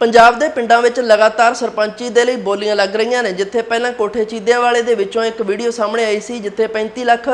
ਪੰਜਾਬ ਦੇ ਪਿੰਡਾਂ ਵਿੱਚ ਲਗਾਤਾਰ ਸਰਪੰਚੀ ਦੇ ਲਈ ਬੋਲੀਆਂ ਲੱਗ ਰਹੀਆਂ ਨੇ, ਜਿੱਥੇ ਪਹਿਲਾਂ ਕੋਠੇ ਚੀਦਿਆਂ ਵਾਲੇ ਦੇ ਵਿੱਚੋਂ ਇੱਕ ਵੀਡੀਓ ਸਾਹਮਣੇ ਆਈ ਸੀ, ਜਿੱਥੇ 35 ਲੱਖ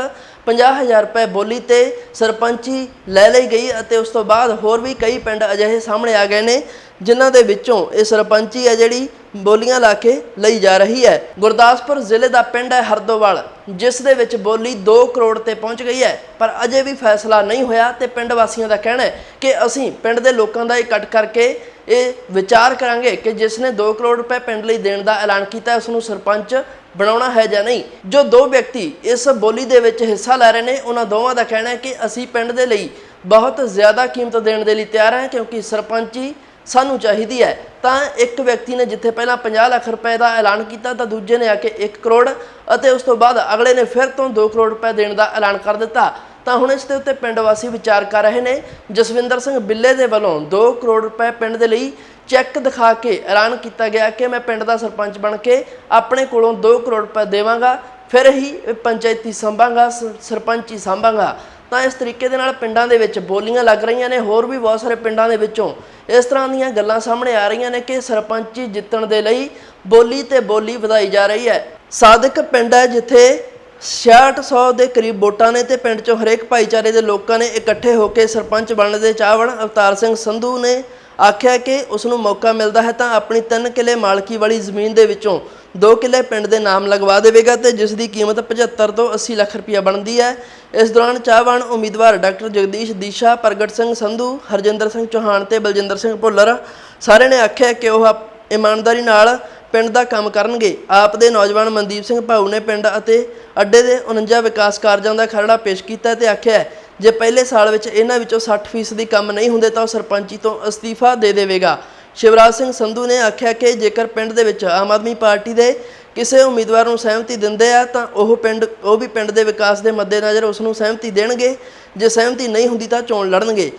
50000 ਰੁਪਏ ਬੋਲੀ ਤੇ ਸਰਪੰਚੀ ਲੈ ਲਈ ਗਈ ਅਤੇ ਉਸ ਤੋਂ ਬਾਅਦ ਹੋਰ ਵੀ ਕਈ ਪਿੰਡ ਅਜਿਹੇ ਸਾਹਮਣੇ ਆ ਗਏ ਨੇ, ਜਿਨ੍ਹਾਂ ਦੇ ਵਿੱਚੋਂ ਇਹ ਸਰਪੰਚੀ ਹੈ ਜਿਹੜੀ ਬੋਲੀਆਂ ਲਾ ਕੇ ਲਈ ਜਾ ਰਹੀ ਹੈ। ਗੁਰਦਾਸਪੁਰ ਜ਼ਿਲ੍ਹੇ ਦਾ ਪਿੰਡ ਹੈ ਹਰਦੋਵਾਲ, ਜਿਸ ਦੇ ਵਿੱਚ ਬੋਲੀ 2 ਕਰੋੜ ਤੇ ਪਹੁੰਚ ਗਈ ਹੈ, ਪਰ ਅਜੇ ਵੀ ਫੈਸਲਾ ਨਹੀਂ ਹੋਇਆ ਤੇ ਪਿੰਡ ਵਾਸੀਆਂ ਦਾ ਕਹਿਣਾ ਹੈ ਕਿ ਅਸੀਂ ਪਿੰਡ ਦੇ ਲੋਕਾਂ ਦਾ ਇਕੱਠ ਕਰਕੇ ਇਹ ਵਿਚਾਰ ਕਰਾਂਗੇ ਕਿ ਜਿਸ ਨੇ 2 ਕਰੋੜ ਰੁਪਏ ਪਿੰਡ ਲਈ ਦੇਣ ਦਾ ਐਲਾਨ ਕੀਤਾ ਹੈ, ਉਸ ਨੂੰ ਸਰਪੰਚ ਬਣਾਉਣਾ ਹੈ ਜਾਂ ਨਹੀਂ। ਜੋ ਦੋ ਵਿਅਕਤੀ ਇਸ ਬੋਲੀ ਦੇ ਵਿੱਚ ਹਿੱਸਾ ਲੈ ਰਹੇ ਨੇ ਉਹਨਾਂ ਦੋਵਾਂ ਦਾ ਕਹਿਣਾ ਹੈ ਕਿ ਅਸੀਂ ਪਿੰਡ ਦੇ ਲਈ ਬਹੁਤ ਜ਼ਿਆਦਾ ਕੀਮਤ ਦੇਣ ਦੇ ਲਈ ਤਿਆਰ ਹਾਂ ਕਿਉਂਕਿ ਸਰਪੰਚੀ ਸਾਨੂੰ ਚਾਹੀਦੀ ਹੈ। ਤਾਂ ਇੱਕ ਵਿਅਕਤੀ ਨੇ ਜਿੱਥੇ ਪਹਿਲਾਂ 50 ਲੱਖ ਰੁਪਏ ਦਾ ਐਲਾਨ ਕੀਤਾ ਤਾਂ ਦੂਜੇ ਨੇ ਆ ਕੇ 1 ਕਰੋੜ ਅਤੇ ਉਸ ਤੋਂ ਬਾਅਦ ਅਗਲੇ ਨੇ ਫਿਰ ਤੋਂ 2 ਕਰੋੜ ਰੁਪਏ ਦੇਣ ਦਾ ਐਲਾਨ ਕਰ ਦਿੱਤਾ। ਤਾਂ ਹੁਣ ਇਸ ਦੇ ਉੱਤੇ ਪਿੰਡ ਵਾਸੀ ਵਿਚਾਰ ਕਰ ਰਹੇ ਨੇ। ਜਸਵਿੰਦਰ ਸਿੰਘ ਬਿੱਲੇ ਦੇ ਵੱਲੋਂ 2 ਕਰੋੜ ਰੁਪਏ ਪਿੰਡ ਦੇ ਲਈ ਚੈੱਕ ਦਿਖਾ ਕੇ ਐਲਾਨ ਕੀਤਾ ਗਿਆ ਕਿ ਮੈਂ ਪਿੰਡ ਦਾ ਸਰਪੰਚ ਬਣ ਕੇ ਆਪਣੇ ਕੋਲੋਂ 2 ਕਰੋੜ ਰੁਪਏ ਦੇਵਾਂਗਾ, ਫਿਰ ਹੀ ਪੰਚਾਇਤੀ ਸੰਭਾਂਗਾ, ਸ- ਸਰਪੰਚੀ ਸੰਭਾਂਗਾ। ਤਾਂ ਇਸ ਤਰੀਕੇ ਦੇ ਨਾਲ ਪਿੰਡਾਂ ਦੇ ਵਿੱਚ ਬੋਲੀਆਂ ਲੱਗ ਰਹੀਆਂ ਨੇ। ਹੋਰ ਵੀ ਬਹੁਤ ਸਾਰੇ ਪਿੰਡਾਂ ਦੇ ਵਿੱਚੋਂ ਇਸ ਤਰ੍ਹਾਂ ਦੀਆਂ ਗੱਲਾਂ ਸਾਹਮਣੇ ਆ ਰਹੀਆਂ ਨੇ ਕਿ ਸਰਪੰਚੀ ਜਿੱਤਣ ਦੇ ਲਈ ਬੋਲੀ ਤੇ ਬੋਲੀ ਵਧਾਈ ਜਾ ਰਹੀ ਹੈ। ਸਾਦਿਕ ਪਿੰਡ ਹੈ ਜਿੱਥੇ 6600 ਦੇ ਕਰੀਬ ਵੋਟਾਂ ਨੇ ਤੇ ਪਿੰਡ 'ਚੋਂ ਹਰੇਕ ਭਾਈਚਾਰੇ ਦੇ ਲੋਕਾਂ ਨੇ ਇਕੱਠੇ ਹੋ ਕੇ ਸਰਪੰਚ ਬਣਨ ਦੇ ਚਾਹਵਣ ਅਵਤਾਰ ਸਿੰਘ ਸੰਧੂ ਨੇ ਆਖਿਆ ਕਿ ਉਸ ਨੂੰ ਮੌਕਾ ਮਿਲਦਾ ਹੈ ਤਾਂ ਆਪਣੀ 3 ਕਿੱਲੇ ਮਾਲਕੀ ਵਾਲੀ ਜ਼ਮੀਨ ਦੇ ਵਿੱਚੋਂ 2 ਕਿੱਲੇ ਪਿੰਡ ਦੇ ਨਾਮ ਲਗਵਾ ਦੇਵੇਗਾ ਤੇ ਜਿਸ ਦੀ ਕੀਮਤ 75 ਤੋਂ 80 ਲੱਖ ਰੁਪਇਆ ਬਣਦੀ ਹੈ। ਇਸ ਦੌਰਾਨ ਚਾਹਵਾਨ ਉਮੀਦਵਾਰ ਡਾਕਟਰ ਜਗਦੀਸ਼ ਦੀਸ਼ਾ, ਪ੍ਰਗਟ ਸਿੰਘ ਸੰਧੂ, ਹਰਜਿੰਦਰ ਸਿੰਘ ਚੌਹਾਨ ਤੇ ਬਲਜਿੰਦਰ ਸਿੰਘ ਭੁੱਲਰ ਸਾਰੇ ਨੇ ਆਖਿਆ ਕਿ ਉਹ ਇਮਾਨਦਾਰੀ ਨਾਲ ਪਿੰਡ ਦਾ ਕੰਮ ਕਰਨਗੇ। ਆਪ ਦੇ ਨੌਜਵਾਨ ਮਨਦੀਪ ਸਿੰਘ ਭਾਊ ਨੇ ਪਿੰਡ ਅਤੇ ਅੱਡੇ ਦੇ 49 ਵਿਕਾਸ ਕਾਰਜਾਂ ਦਾ ਖਰੜਾ ਪੇਸ਼ ਕੀਤਾ ਤੇ ਆਖਿਆ, ਜੇ ਪਹਿਲੇ ਸਾਲ ਵਿੱਚ ਇਹਨਾਂ ਵਿੱਚੋਂ 60% ਦੀ ਕੰਮ ਨਹੀਂ ਹੁੰਦੇ ਤਾਂ ਉਹ ਸਰਪੰਚੀ ਤੋਂ ਅਸਤੀਫਾ ਦੇ ਦੇਵੇਗਾ। ਸ਼ਿਵਰਾਜ ਸਿੰਘ ਸੰਧੂ ਨੇ ਆਖਿਆ ਕਿ ਜੇਕਰ ਪਿੰਡ ਦੇ ਵਿੱਚ ਆਮ ਆਦਮੀ ਪਾਰਟੀ ਦੇ ਕਿਸੇ ਉਮੀਦਵਾਰ ਨੂੰ ਸਹਿਮਤੀ ਦਿੰਦੇ ਆ ਤਾਂ ਉਹ ਪਿੰਡ, ਉਹ ਵੀ ਪਿੰਡ ਦੇ ਵਿਕਾਸ ਦੇ ਮੱਦੇਨਜ਼ਰ ਉਸ ਨੂੰ ਸਹਿਮਤੀ ਦੇਣਗੇ। ਜੇ ਸਹਿਮਤੀ ਨਹੀਂ ਹੁੰਦੀ ਤਾਂ ਚੋਣ ਲੜਨਗੇ।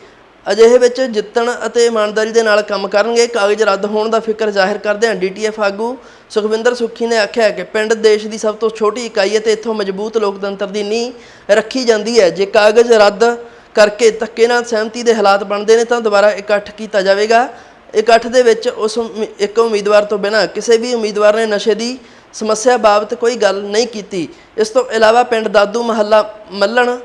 ਅਜਿਹੇ ਵਿੱਚ ਜਿੱਤਣ ਅਤੇ ਇਮਾਨਦਾਰੀ ਦੇ ਨਾਲ ਕੰਮ ਕਰਨਗੇ। ਕਾਗਜ਼ ਰੱਦ ਹੋਣ ਦਾ ਫਿਕਰ ਜ਼ਾਹਿਰ ਕਰਦੇ ਹਨ। ਡੀਟੀਐਫ ਆਗੂ ਸੁਖਵਿੰਦਰ ਸੁੱਖੀ ਨੇ ਆਖਿਆ ਕਿ ਪਿੰਡ ਦੇਸ਼ ਦੀ ਸਭ ਤੋਂ ਛੋਟੀ ਇਕਾਈ ਹੈ ਤੇ ਇੱਥੋਂ ਮਜ਼ਬੂਤ ਲੋਕਤੰਤਰ ਦੀ ਨੀਂਹ ਰੱਖੀ ਜਾਂਦੀ ਹੈ। ਜੇ ਕਾਗਜ਼ ਰੱਦ ਕਰਕੇ ਧੱਕੇ ਨਾਲ ਸਹਿਮਤੀ ਦੇ ਹਾਲਾਤ ਬਣਦੇ ਨੇ ਤਾਂ ਦੁਬਾਰਾ ਇਕੱਠ ਕੀਤਾ ਜਾਵੇਗਾ। ਇਕੱਠ ਦੇ ਵਿੱਚ ਉਸ ਇੱਕ ਉਮੀਦਵਾਰ ਤੋਂ ਬਿਨਾਂ ਕਿਸੇ ਵੀ ਉਮੀਦਵਾਰ ਨੇ ਨਸ਼ੇ ਦੀ ਸਮੱਸਿਆ ਬਾਬਤ ਕੋਈ ਗੱਲ ਨਹੀਂ ਕੀਤੀ। ਇਸ ਤੋਂ ਇਲਾਵਾ ਪਿੰਡ ਦਾਦੂ ਮਹੱਲਾ ਮੱਲਣ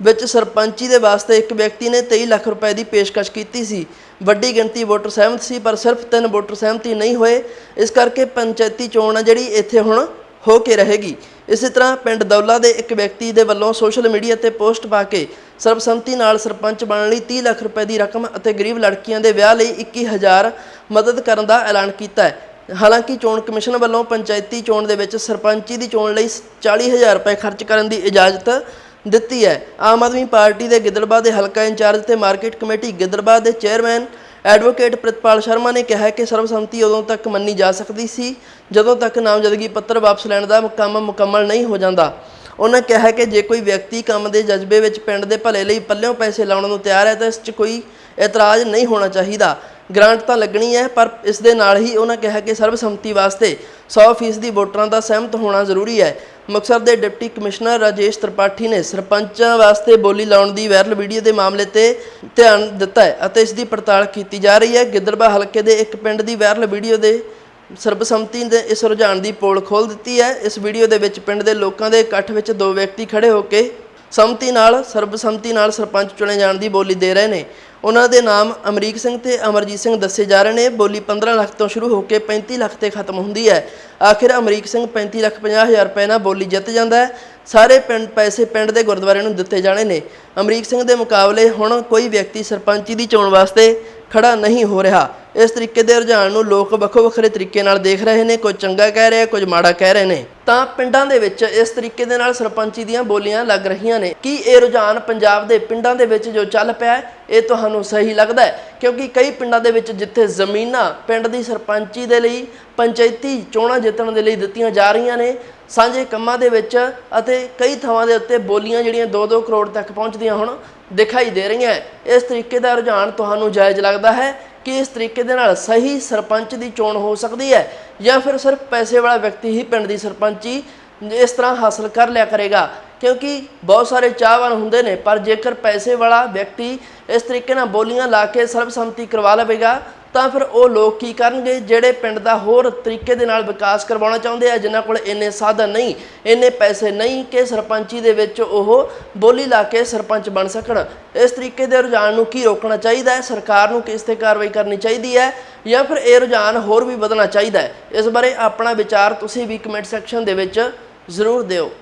ਵਿੱਚ ਸਰਪੰਚੀ ਦੇ ਵਾਸਤੇ ਇੱਕ ਵਿਅਕਤੀ ਨੇ 23 ਲੱਖ ਰੁਪਏ ਦੀ ਪੇਸ਼ਕਸ਼ ਕੀਤੀ ਸੀ। ਵੱਡੀ ਗਿਣਤੀ ਵੋਟਰ ਸਹਿਮਤ ਸੀ, ਪਰ ਸਿਰਫ ਤਿੰਨ ਵੋਟਰ ਸਹਿਮਤੀ ਨਹੀਂ ਹੋਏ। ਇਸ ਕਰਕੇ ਪੰਚਾਇਤੀ ਚੋਣ ਆ ਜਿਹੜੀ ਇੱਥੇ ਹੁਣ ਹੋ ਕੇ ਰਹੇਗੀ। ਇਸੇ ਤਰ੍ਹਾਂ ਪਿੰਡ ਦੌਲਾ ਦੇ ਇੱਕ ਵਿਅਕਤੀ ਦੇ ਵੱਲੋਂ ਸੋਸ਼ਲ ਮੀਡੀਆ ਤੇ ਪੋਸਟ ਪਾ ਕੇ ਸਰਬਸੰਮਤੀ ਨਾਲ ਸਰਪੰਚ ਬਣਨ ਲਈ 30 ਲੱਖ ਰੁਪਏ ਦੀ ਰਕਮ ਅਤੇ ਗਰੀਬ ਲੜਕੀਆਂ ਦੇ ਵਿਆਹ ਲਈ 21000 ਮਦਦ ਕਰਨ ਦਾ ਐਲਾਨ ਕੀਤਾ ਹੈ। ਹਾਲਾਂਕਿ ਚੋਣ ਕਮਿਸ਼ਨ ਵੱਲੋਂ ਪੰਚਾਇਤੀ ਚੋਣ ਦੇ ਵਿੱਚ ਸਰਪੰਚੀ ਦੀ ਚੋਣ ਲਈ 40000 ਰੁਪਏ ਖਰਚ ਕਰਨ ਦੀ ਇਜਾਜ਼ਤ ਦਿੱਤੀ ਹੈ। ਆਮ ਆਦਮੀ ਪਾਰਟੀ ਦੇ ਗਿੱਦੜਬਾਹ ਦੇ ਹਲਕਾ ਇੰਚਾਰਜ ਤੇ ਮਾਰਕੀਟ ਕਮੇਟੀ ਗਿੱਦੜਬਾਹ ਦੇ ਚੇਅਰਮੈਨ ਐਡਵੋਕੇਟ ਪ੍ਰਿਤਪਾਲ ਸ਼ਰਮਾ ਨੇ ਕਿਹਾ ਕਿ ਸਰਬਸੰਮਤੀ ਉਦੋਂ ਤੱਕ ਮੰਨੀ ਜਾ ਸਕਦੀ ਸੀ, ਜਦੋਂ ਤੱਕ ਨਾਮਜ਼ਦਗੀ ਪੱਤਰ ਵਾਪਸ ਲੈਣ ਦਾ ਕੰਮ ਮੁਕੰਮਲ ਨਹੀਂ ਹੋ ਜਾਂਦਾ। ਉਹਨਾਂ ਕਿਹਾ ਕਿ ਜੇ ਕੋਈ ਵਿਅਕਤੀ ਕੰਮ ਦੇ ਜਜ਼ਬੇ ਵਿੱਚ ਪਿੰਡ ਦੇ ਭਲੇ ਲਈ ਪੱਲਿਓਂ ਪੈਸੇ ਲਾਉਣ ਨੂੰ ਤਿਆਰ ਹੈ ਤਾਂ ਇਸ 'ਚ ਕੋਈ ਇਤਰਾਜ਼ ਨਹੀਂ ਹੋਣਾ ਚਾਹੀਦਾ। ਗ੍ਰਾਂਟ ਤਾਂ ਲੱਗਣੀ ਹੈ, ਪਰ ਇਸ ਦੇ ਨਾਲ ਹੀ ਉਹਨਾਂ ਕਿਹਾ ਕਿ ਸਰਬਸੰਮਤੀ ਵਾਸਤੇ 100% ਦੀ ਵੋਟਰਾਂ ਦਾ ਸਹਿਮਤ ਹੋਣਾ ਜ਼ਰੂਰੀ ਹੈ। ਮੁਕਤਸਰ ਦੇ ਡਿਪਟੀ ਕਮਿਸ਼ਨਰ ਰਾਜੇਸ਼ ਤ੍ਰਿਪਾਠੀ ਨੇ ਸਰਪੰਚਾਂ ਵਾਸਤੇ ਬੋਲੀ ਲਾਉਣ ਦੀ ਵਾਇਰਲ ਵੀਡੀਓ ਦੇ ਮਾਮਲੇ ਤੇ ਧਿਆਨ ਦਿੱਤਾ ਹੈ ਅਤੇ ਇਸ ਦੀ ਪੜਤਾਲ ਕੀਤੀ ਜਾ ਰਹੀ ਹੈ। ਗਿੱਦੜਬਾਹ ਹਲਕੇ ਦੇ ਇੱਕ ਪਿੰਡ ਦੀ ਵਾਇਰਲ ਵੀਡੀਓ ਦੇ ਸਰਬਸੰਮਤੀ ਦੇ ਇਸ ਰੁਝਾਨ ਦੀ ਪੋਲ ਖੋਲ ਦਿੱਤੀ ਹੈ। ਇਸ ਵੀਡੀਓ ਦੇ ਵਿੱਚ ਪਿੰਡ ਦੇ ਲੋਕਾਂ ਦੇ ਇਕੱਠ ਵਿੱਚ ਦੋ ਵਿਅਕਤੀ ਖੜੇ ਹੋ ਕੇ ਸੰਮਤੀ ਨਾਲ, ਸਰਬਸੰਮਤੀ ਨਾਲ ਸਰਪੰਚ ਚੁਣੇ ਜਾਣ ਦੀ ਬੋਲੀ ਦੇ ਰਹੇ ਨੇ। ਉਹਨਾਂ ਦੇ ਨਾਮ ਅਮਰੀਕ ਸਿੰਘ ਤੇ ਅਮਰਜੀਤ ਸਿੰਘ ਦੱਸੇ ਜਾ ਰਹੇ ਨੇ। ਬੋਲੀ 15 ਲੱਖ ਤੋਂ ਸ਼ੁਰੂ ਹੋ ਕੇ 35 ਲੱਖ ਤੇ ਖਤਮ ਹੁੰਦੀ ਹੈ। ਆਖਿਰ ਅਮਰੀਕ ਸਿੰਘ 35 ਲੱਖ 50 ਹਜ਼ਾਰ ਰੁਪਏ ਨਾਲ ਬੋਲੀ ਜਿੱਤ ਜਾਂਦਾ ਹੈ। ਸਾਰੇ ਪਿੰਡ, ਪੈਸੇ ਪਿੰਡ ਦੇ ਗੁਰਦੁਆਰੇ ਨੂੰ ਦਿੱਤੇ ਜਾਣੇ ਨੇ। ਅਮਰੀਕ ਸਿੰਘ ਦੇ ਮੁਕਾਬਲੇ ਹੁਣ ਕੋਈ ਵਿਅਕਤੀ ਸਰਪੰਚੀ ਦੀ ਚੋਣ ਵਾਸਤੇ ਖੜਾ ਨਹੀਂ ਹੋ ਰਿਹਾ। ਇਸ ਤਰੀਕੇ ਦੇ ਰੁਝਾਨ ਨੂੰ ਲੋਕ ਵੱਖੋ ਵੱਖਰੇ ਤਰੀਕੇ ਨਾਲ ਦੇਖ ਰਹੇ ਨੇ ਕੋਈ ਚੰਗਾ ਕਹਿ ਰਿਹਾ, ਕੁਝ ਮਾੜਾ ਕਹਿ ਰਹੇ ਨੇ। ਤਾਂ ਪਿੰਡਾਂ ਦੇ ਵਿੱਚ ਇਸ ਤਰੀਕੇ ਦੇ ਨਾਲ ਸਰਪੰਚੀ ਦੀਆਂ ਬੋਲੀਆਂ ਲੱਗ ਰਹੀਆਂ ਨੇ। ਕੀ ਇਹ ਰੁਝਾਨ ਪੰਜਾਬ ਦੇ ਪਿੰਡਾਂ ਦੇ ਵਿੱਚ ਜੋ ਚੱਲ ਪਿਆ ਹੈ, ਇਹ ਤੁਹਾਨੂੰ ਸਹੀ ਲੱਗਦਾ ਹੈ? ਕਿਉਂਕਿ ਕਈ ਪਿੰਡਾਂ ਦੇ ਵਿੱਚ ਜਿੱਥੇ ਜ਼ਮੀਨਾਂ ਪਿੰਡ ਦੀ ਸਰਪੰਚੀ ਦੇ ਲਈ, ਪੰਚਾਇਤੀ ਚੋਣਾਂ ਜਿੱਤਣ ਦੇ ਲਈ ਦਿੱਤੀਆਂ ਜਾ ਰਹੀਆਂ ਨੇ, ਸਾਂਝੇ ਕੰਮਾਂ ਦੇ ਵਿੱਚ ਅਤੇ ਕਈ ਥਾਵਾਂ ਦੇ ਉੱਤੇ ਬੋਲੀਆਂ ਜਿਹੜੀਆਂ 2-2 ਕਰੋੜ ਤੱਕ ਪਹੁੰਚਦੀਆਂ ਹੁਣ ਦਿਖਾਈ ਦੇ ਰਹੀਆਂ ਹੈ। ਇਸ ਤਰੀਕੇ ਦਾ ਰੁਝਾਨ ਤੁਹਾਨੂੰ ਜਾਇਜ਼ ਲੱਗਦਾ ਹੈ? ਕਿ ਇਸ ਤਰੀਕੇ ਦੇ ਨਾਲ ਸਹੀ ਸਰਪੰਚ ਦੀ ਚੋਣ ਹੋ ਸਕਦੀ ਹੈ ਜਾਂ ਫਿਰ ਸਿਰਫ ਪੈਸੇ ਵਾਲਾ ਵਿਅਕਤੀ ਹੀ ਪਿੰਡ ਦੀ ਸਰਪੰਚੀ ਇਸ ਤਰ੍ਹਾਂ ਹਾਸਲ ਕਰ ਲਿਆ ਕਰੇਗਾ? ਕਿਉਂਕਿ ਬਹੁਤ ਸਾਰੇ ਚਾਹਵਾਨ ਹੁੰਦੇ ਨੇ, ਪਰ ਜੇਕਰ ਪੈਸੇ ਵਾਲਾ ਵਿਅਕਤੀ ਇਸ ਤਰੀਕੇ ਨਾਲ ਬੋਲੀਆਂ ਲਾ ਕੇ ਸਰਬਸੰਮਤੀ ਕਰਵਾ ਲਵੇਗਾ, ਤਾਂ ਫਿਰ ਉਹ ਲੋਕ ਕੀ ਕਰਨਗੇ? ਜਿਹੜੇ ਪਿੰਡ ਦਾ ਹੋਰ ਤਰੀਕੇ ਦੇ ਨਾਲ ਵਿਕਾਸ ਕਰਵਾਉਣਾ ਚਾਹੁੰਦੇ ਆ, ਜਿਨ੍ਹਾਂ ਕੋਲ ਇੰਨੇ ਸਾਧਨ ਨਹੀਂ, ਇੰਨੇ ਪੈਸੇ ਨਹੀਂ ਕਿ ਸਰਪੰਚੀ ਦੇ ਵਿੱਚ ਉਹ ਬੋਲੀ ਲਾ ਕੇ ਸਰਪੰਚ ਬਣ ਸਕਣ। ਇਸ ਤਰੀਕੇ ਦੇ ਰੁਝਾਨ ਨੂੰ ਕੀ ਰੋਕਣਾ ਚਾਹੀਦਾ ਹੈ? ਸਰਕਾਰ ਨੂੰ ਕਿਸ ਤੇ ਕਾਰਵਾਈ ਕਰਨੀ ਚਾਹੀਦੀ ਹੈ? ਜਾਂ ਫਿਰ ਇਹ ਰੁਝਾਨ ਹੋਰ ਵੀ ਵਧਣਾ ਚਾਹੀਦਾ ਹੈ? ਇਸ ਬਾਰੇ ਆਪਣਾ ਵਿਚਾਰ ਤੁਸੀਂ ਵੀ ਕਮੈਂਟ ਸੈਕਸ਼ਨ ਦੇ ਵਿੱਚ ਜ਼ਰੂਰ ਦਿਓ।